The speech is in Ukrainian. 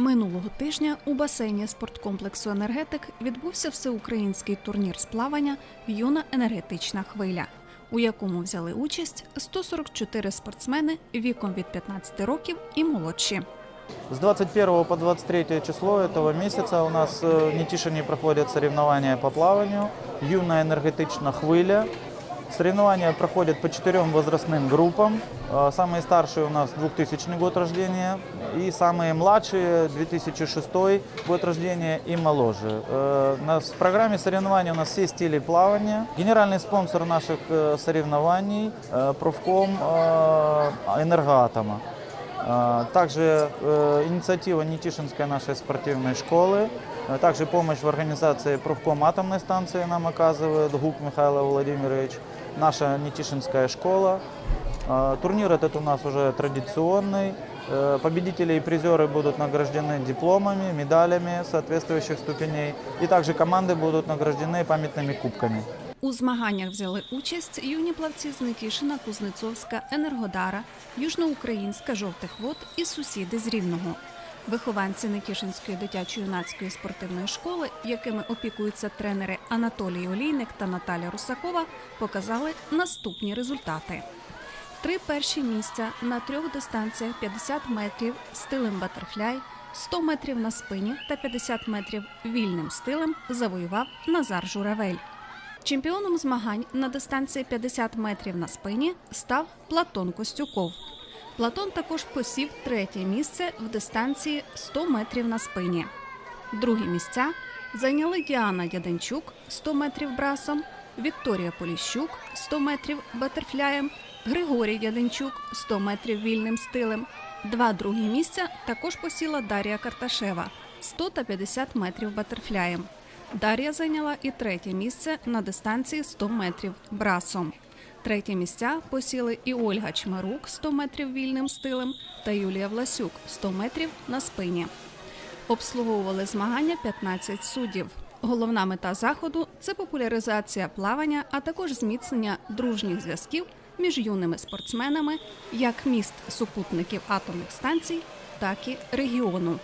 Минулого тижня у басейні спорткомплексу Енергетик відбувся всеукраїнський турнір з плавання Юна енергетична хвиля, у якому взяли участь 144 спортсмени віком від 15 років і молодші. С 21 по 23 число этого месяца у нас э, в Нетишине проходят соревнования по плаванию. Юная энергетична хвиля. Соревнования проходят по четырем возрастным группам. Э, Самые старшие у нас 2000 год рождения и самые младшие 2006 год рождения и моложе. Э, на- В программе соревнований у нас все стили плавания. Генеральный спонсор наших э, соревнований э, профком э, Энергоатома. А, Также э, инициатива Нетишинской нашей спортивной школы, а также помощь в организации профком атомной станции нам оказывает ГУК Михаил Владимирович, наша Нетишинская школа. А, Турнир этот у нас уже традиционный. Э, Победители и призеры будут награждены дипломами, медалями соответствующих ступеней. И также команды будут награждены памятными кубками. У змаганнях взяли участь юні плавці з Никішина, Кузнецовська, Енергодара, Южноукраїнська, Жовтих Вод і сусіди з Рівного. Вихованці Никішинської дитячо-юнацької спортивної школи, якими опікуються тренери Анатолій Олійник та Наталя Русакова, показали наступні результати. Три перші місця на трьох дистанціях 50 метрів стилем батерфляй, 100 метрів на спині та 50 метрів вільним стилем завоював Назар Журавель. Чемпіоном змагань на дистанції 50 метрів на спині став Платон Костюков. Платон також посів третє місце в дистанції 100 метрів на спині. Другі місця зайняли Діана Яденчук 100 метрів брасом, Вікторія Поліщук 100 метрів батерфляєм, Григорій Яденчук 100 метрів вільним стилем. Два другі місця також посіла Дар'я Карташева 100 та 50 метрів батерфляєм. Дар'я зайняла і третє місце на дистанції 100 метрів брасом. Третє місця посіли і Ольга Чмарук 100 метрів вільним стилем та Юлія Власюк 100 метрів на спині. Обслуговували змагання 15 суддів. Головна мета заходу це популяризація плавання, а також зміцнення дружніх зв'язків між юними спортсменами як міст супутників атомних станцій, так і регіону.